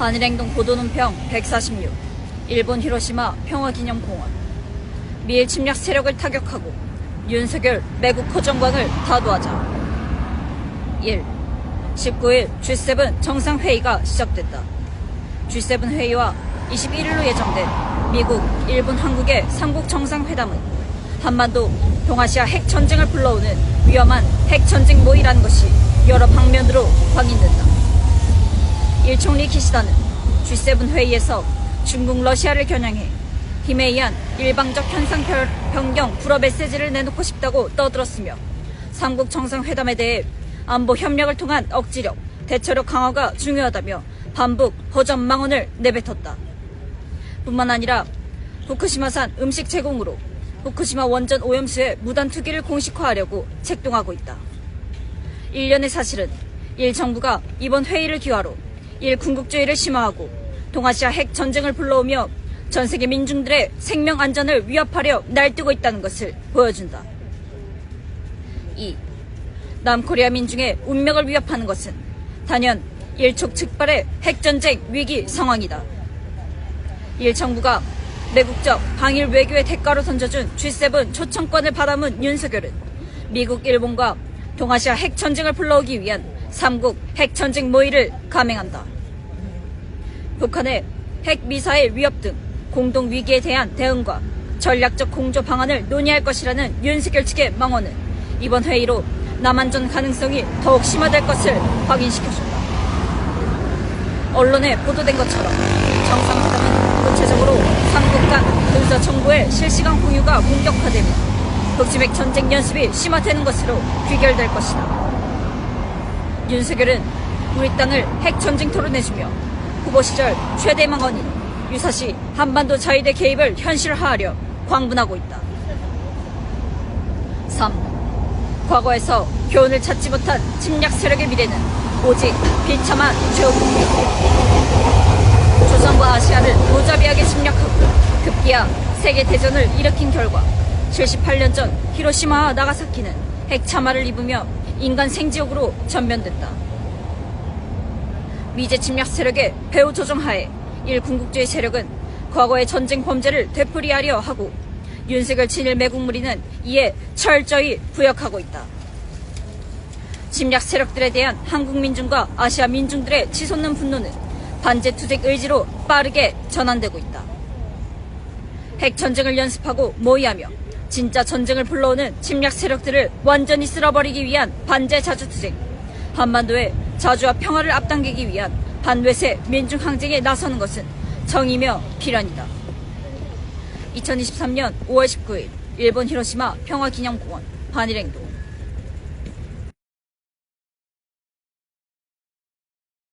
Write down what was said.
한일행동 고도논평 146 일본 히로시마 평화기념공원 미일 침략 세력을 타격하고 윤석열 매국 허정광을 타도하자 1. 19일 G7 정상회의가 시작됐다. G7 회의와 21일로 예정된 미국, 일본, 한국의 삼국 정상회담은 한반도 동아시아 핵 전쟁을 불러오는 위험한 핵 전쟁 모의라는 것이 여러 방면으로 확인된다. 일 총리 기시다는 G7 회의에서 중국, 러시아를 겨냥해 힘에 의한 일방적 현상 변- 변경 불어 메시지를 내놓고 싶다고 떠들었으며 삼국 정상회담에 대해 안보 협력을 통한 억지력, 대처력 강화가 중요하다며 반북 허전 망언을 내뱉었다. 뿐만 아니라 후쿠시마산 음식 제공으로 후쿠시마 원전 오염수의 무단 투기를 공식화하려고 책동하고 있다. 일련의 사실은 일 정부가 이번 회의를 기화로 일 군국주의를 심화하고 동아시아 핵 전쟁을 불러오며 전 세계 민중들의 생명 안전을 위협하려 날뛰고 있다는 것을 보여준다. 2. 남코리아 민중의 운명을 위협하는 것은 단연 일촉즉발의 핵전쟁 위기 상황이다. 일 정부가 내국적 방일 외교의 대가로 던져준 G7 초청권을 받아문 윤석열은 미국, 일본과 동아시아 핵 전쟁을 불러오기 위한 삼국 핵 전쟁 모의를 감행한다. 북한의 핵 미사일 위협 등 공동 위기에 대한 대응과 전략적 공조 방안을 논의할 것이라는 윤석열 측의 망언은 이번 회의로 남한전 가능성이 더욱 심화될 것을 확인시켜준다. 언론에 보도된 것처럼 정상회담은 구체적으로 삼국 간 군사 정보의 실시간 공유가 본격화되며 북지맥 전쟁 연습이 심화되는 것으로 귀결될 것이다. 윤석열은 우리 땅을 핵 전쟁터로 내주며 후보 시절 최대 망언인 유사시 한반도 자위대 개입을 현실화하려 광분하고 있다. 3. 과거에서 교훈을 찾지 못한 침략 세력의 미래는 오직 비참한 죄업입니다. 조선과 아시아를 무자비하게 침략하고 급기야 세계 대전을 일으킨 결과 78년 전 히로시마와 나가사키는 핵참화를 입으며 인간 생지옥으로 전면됐다. 미제 침략 세력의 배후 조종하에 일 군국주의 세력은 과거의 전쟁 범죄를 되풀이하려 하고 윤석열 친일 매국 무리는 이에 철저히 부역하고 있다. 침략 세력들에 대한 한국 민중과 아시아 민중들의 치솟는 분노는 반제 투쟁 의지로 빠르게 전환되고 있다. 핵 전쟁을 연습하고 모의하며 진짜 전쟁을 불러오는 침략 세력들을 완전히 쓸어버리기 위한 반제 자주투쟁, 한반도의 자주와 평화를 앞당기기 위한 반외세 민중 항쟁에 나서는 것은 정의며 필연이다. 2023년 5월 19일 일본 히로시마 평화기념공원 반일행동